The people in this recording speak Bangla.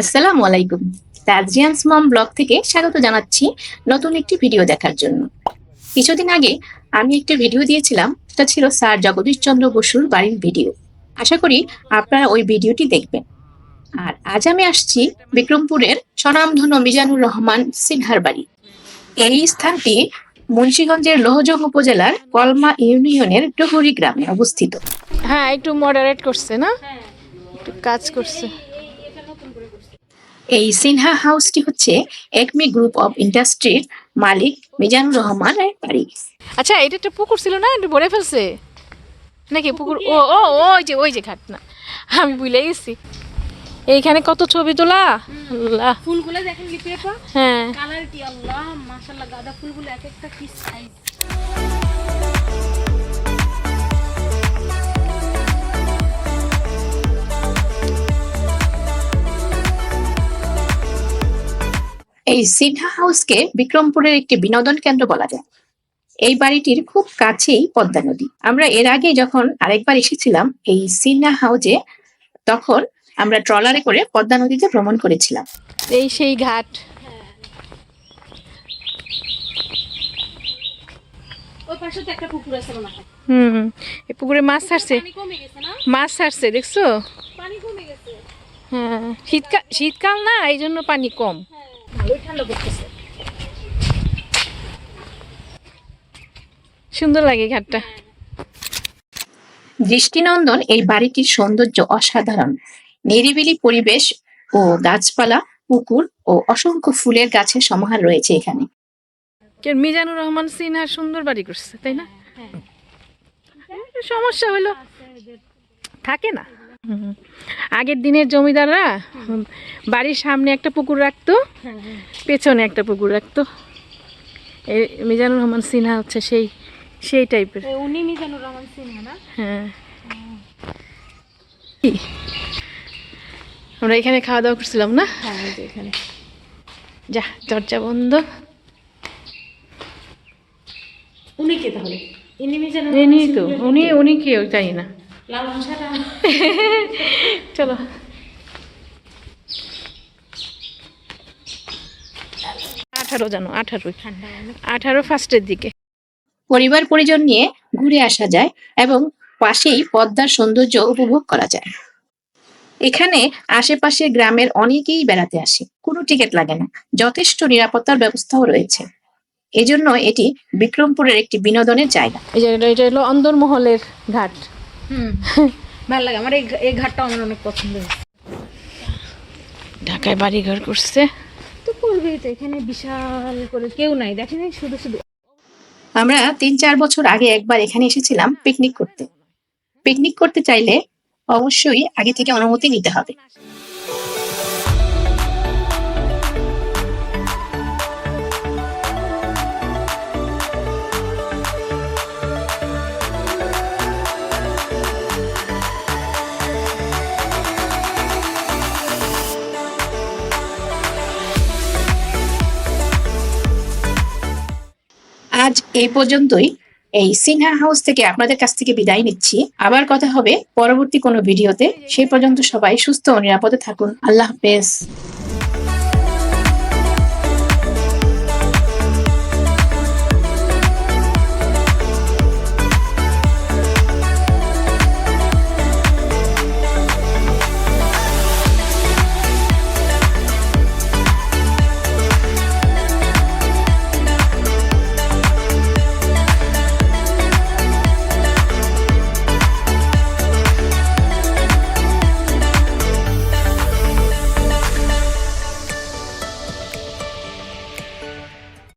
আসসালামু আলাইকুম। তাজিয়ান্স মম ব্লগ থেকে স্বাগত জানাচ্ছি নতুন একটি ভিডিও দেখার জন্য। কিছুদিন আগে আমি একটি ভিডিও দিয়েছিলাম, সেটা ছিল স্যার জগদীশ চন্দ্র বসুর বাড়ির ভিডিও। আশা করি আপনারা ওই ভিডিওটি দেখবেন। আর আজ আমি আসছি বিক্রমপুরের স্বনামধন্য মিজানুর রহমান সিনহার বাড়ি। এই স্থানটি মুন্সীগঞ্জের লোহজং উপজেলার কলমা ইউনিয়নের ডুহুরি গ্রামে অবস্থিত। হ্যাঁ একটু মডারেট করছে না? একটু কাজ করছে। এই সিনহা হাউসটি হচ্ছে একমি গ্রুপ অফ ইন্ডাস্ট্রির মালিক মিজানুর রহমানের বাড়ি। আচ্ছা এটা একটা পুকুর ছিল না? একটু ভরে ফেলছে? নাকি পুকুর? ও ও ওই যে ওই যে ঘাট না আমি ভুলে গেছি। এইখানে কত ছবি তোলা? আল্লাহ। ফুলগুলো দেখেন হ্যাঁ। কালার কি আল্লাহ মাশাআল্লাহ গাঁদা ফুলগুলো এক একটা কি সাইজ এই সিনহা হাউসকে বিক্রমপুরের একটি বিনোদন কেন্দ্র বলা যায়। এই বাড়িটির খুব কাছেই পদ্মা নদী। আমরা এর আগে যখন আরেকবার এসেছিলাম এই সিনহা হাউসে তখন আমরা ট্রলারে করে পদ্মা নদীতে ভ্রমণ করেছিলাম। এই সেই ঘাট। হয়। হুম এই পুকুরে মাছ ছাড়ছে। পানি কমে গেছে না? মাছ ছাড়ছে দেখছ? পানি হ্যাঁ শীতকাল শীতকাল না এই জন্য পানি কম। ভালোই ঠান্ডা পড়তেছে। সুন্দর লাগে ঘাটটা। দৃষ্টিনন্দন এই বাড়িটির সৌন্দর্য অসাধারণ। নিরিবিলি পরিবেশ ও গাছপালা পুকুর ও অসংখ্য ফুলের গাছের সমাহার রয়েছে এখানে। কে মিজানুর রহমান সিনহা সুন্দর বাড়ি করছে তাই না? সমস্যা হলো থাকে না। আগের দিনের জমিদাররা বাড়ির সামনে একটা পুকুর রাখতো পেছনে একটা পুকুর রাখতো। মিজানুর রহমান সিনহা হচ্ছে সেই সেই টাইপের। উনি মিজানুর রহমান সিনহা না? হ্যাঁ। আমরা এখানে খাওয়া দাওয়া করছিলাম না? হ্যাঁ এখানে। যা দরজা বন্ধ। উনি কে তাহলে? ইনি তো উনি উনি কেউ জানি না। চলো। আঠারো জানো আঠারো আঠারো ফার্স্টের দিকে। পরিবার পরিজন নিয়ে ঘুরে আসা যায় এবং পাশেই পদ্মার সৌন্দর্য উপভোগ করা যায়। এখানে আশেপাশে গ্রামের অনেকেই বেড়াতে আসে কোনো টিকিট লাগে না যথেষ্ট নিরাপত্তার ব্যবস্থাও রয়েছে। এজন্য এটি বিক্রমপুরের একটি বিনোদনের জায়গা। এই জায়গাটা এটা হলো অন্দরমহলের ঘাট। হুম। ভালো লাগে। আমার এই ঘাটটা আমার অনেক পছন্দ হয়েছে। ঢাকায় বাড়ি ঘর করছে। তো করবেই তো এখানে বিশাল করে কেউ নাই। দেখেন শুধু শুধু। আমরা তিন চার বছর আগে একবার এখানে এসেছিলাম পিকনিক করতে। পিকনিক করতে চাইলে অবশ্যই আগে থেকে অনুমতি নিতে হবে। আজ এই পর্যন্তই। এই সিনহা হাউস থেকে আপনাদের কাছ থেকে বিদায় নিচ্ছি। আবার কথা হবে পরবর্তী কোনো ভিডিওতে। সেই পর্যন্ত সবাই সুস্থ ও নিরাপদে থাকুন। আল্লাহ হাফেজ।